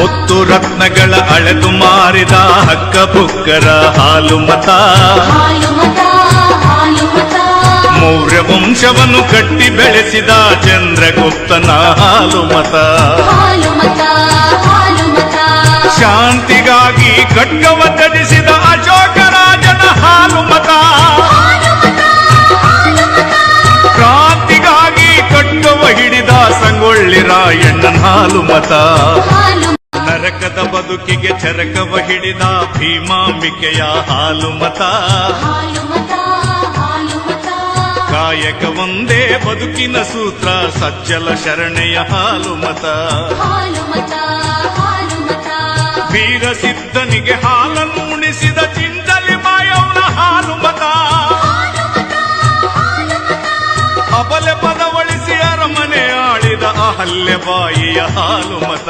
ಮುತ್ತು ರತ್ನಗಳ ಅಳೆದು ಮಾರಿದ ಹಕ್ಕ ಬುಕ್ಕರ ಹಾಲು ಮತ. ಮೌರ್ಯ ವಂಶವನ್ನು ಕಟ್ಟಿ ಬೆಳೆಸಿದ ಚಂದ್ರಗುಪ್ತನ ಹಾಲು ಮತ. ಶಾಂತಿಗಾಗಿ ಖಡ್ಗವ ಧರಿಸಿದ ಅಶೋಕ ರಾಜನ ಹಾಲು ಮತ ಕ್ರಾಂತಿಗಾಗಿ ಖಡ್ಗವ ಹಿಡಿದ ಸಂಗೊಳ್ಳಿ ರಾಯಣ್ಣನ ಹಾಲು ಮತ. ನರಕದ ಬದುಕಿಗೆ ಚರಕವ ಹಿಡಿದ ಭೀಮಾಂಬಿಕೆಯ ಹಾಲು ಮತ ಕಾಯಕ ಒಂದೇ ಬದುಕಿನ ಸೂತ್ರ ಸಜ್ಜಲ ಶರಣೆಯ ಹಾಲು ಮತ ವೀರ ಸಿದ್ಧನಿಗೆ ಹಾಲನ್ನು ಉಣಿಸಿದ ಚಿಂತಲಿ ಮಾಯವನ ಹಾಲು ಮತ ಅಬಲೆ ಪದವಳಿಸಿ ಅರಮನೆ ಆಳಿದ ಅಹಲ್ಯ ಬಾಯಿಯ ಹಾಲು ಮತ